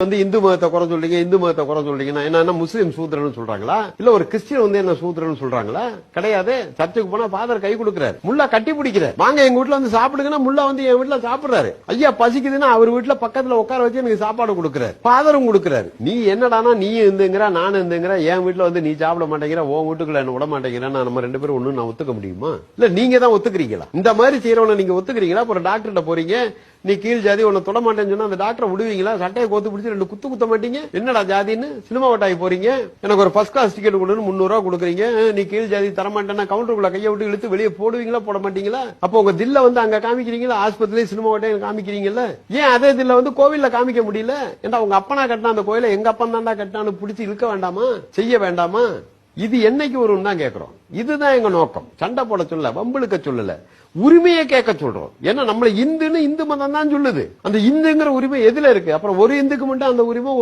வந்து இந்து மதத்தை குறை சொல்றீங்க இந்து மதத்தை குறை சொல்றீங்கன்னா என்ன முஸ்லீம் சூத்திரன்னு சொல்றாங்களா? இல்ல ஒரு கிறிஸ்டியன் வந்து என்ன சூத்திரன்னு சொல்றாங்களா? கிடையாது. சர்ச்சுக்கு போனா ஃபாதர் கை கொடுக்கிறார். முல்லா கட்டி பிடிக்கிறார். வாங்க எங்க வீட்டுல வந்து சாப்பிடுங்கன்னா முல்லா வந்து என் வீட்டுல சாப்பிடுறாரு. ஐயா பசிக்குதுன்னா அவர் வீட்டுல பக்கத்துல உட்கார வச்சு எனக்கு சாப்பாடு கொடுக்கிறார். ஃபாதரும் கொடுக்கிறாரு. நீ என்னடானா நீ இருந்துங்கிற நான் இருந்துங்கிற என் வீட்டுல வந்து நீ சாப்பிட மாட்டேங்கிற உன் வீட்டுக்குள்ள என்ன விட மாட்டேங்கிறேன் நம்ம ரெண்டு பேரும் ஒண்ணு நான் ஒத்துக்க முடியுமா? இல்ல நீங்க தான் ஒத்துக்கிறீங்களா? இந்த மாதிரி செய்யறவன நீங்க ஒத்துக்கிறீங்களா? அப்புறம் டாக்டர்கிட்ட போறீங்க. நீ கீழ் ஜாதி உன்னை தொட மாட்டேன்னு சொன்னா அந்த டாக்டரை விடுவீங்களா? சட்டையை கோத்து பிடிச்சி ரெண்டு குத்து குத்த மாட்டீங்க? என்னடா ஜாதின்னு? சினிமா வட்டாய் போறீங்க? எனக்கு ஒரு ஃபர்ஸ்ட் கிளாஸ் டிக்கெட் கொடுன்னு முந்நூறு ரூபா கொடுக்குறீங்க. நீ கீழ் ஜாதி தரமாட்டேன்னா கவுண்டருக்குள்ள கையை விட்டு இழுத்து வெளியே போடுவீங்களா போட மாட்டீங்களா? அப்போ உங்க தில்ல வந்து அங்க காமிக்கிறீங்களா? ஆஸ்பத்திரி சினிமா வட்டாய் காமிக்கிறீங்கல்ல? ஏன் அதே தில்ல வந்து கோவில்ல காமிக்க முடியல? ஏன்டா உங்க அப்பனா கட்டினா அந்த கோயில எங்க அப்பன் தான்டா கட்டினான்னு பிடிச்சி இழுக்க வேண்டாமா? செய்ய வேண்டாமா? இது என்னைக்கு வரும்னு தான் கேட்கிறோம் இதுதான் எங்க நோக்கம். சண்டை போட சொல்ல வம்பிழுக்க சொல்லல. உரிமையை கேட்க சொல்றோம். ஏன்னா நம்மள இந்துன்னு இந்து மதம் தான் சொல்லுது. அந்த இந்துங்கிற உரிமை எதுல இருக்கு? அப்புறம் ஒரு இந்துக்கு மட்டும் அந்த உரிமை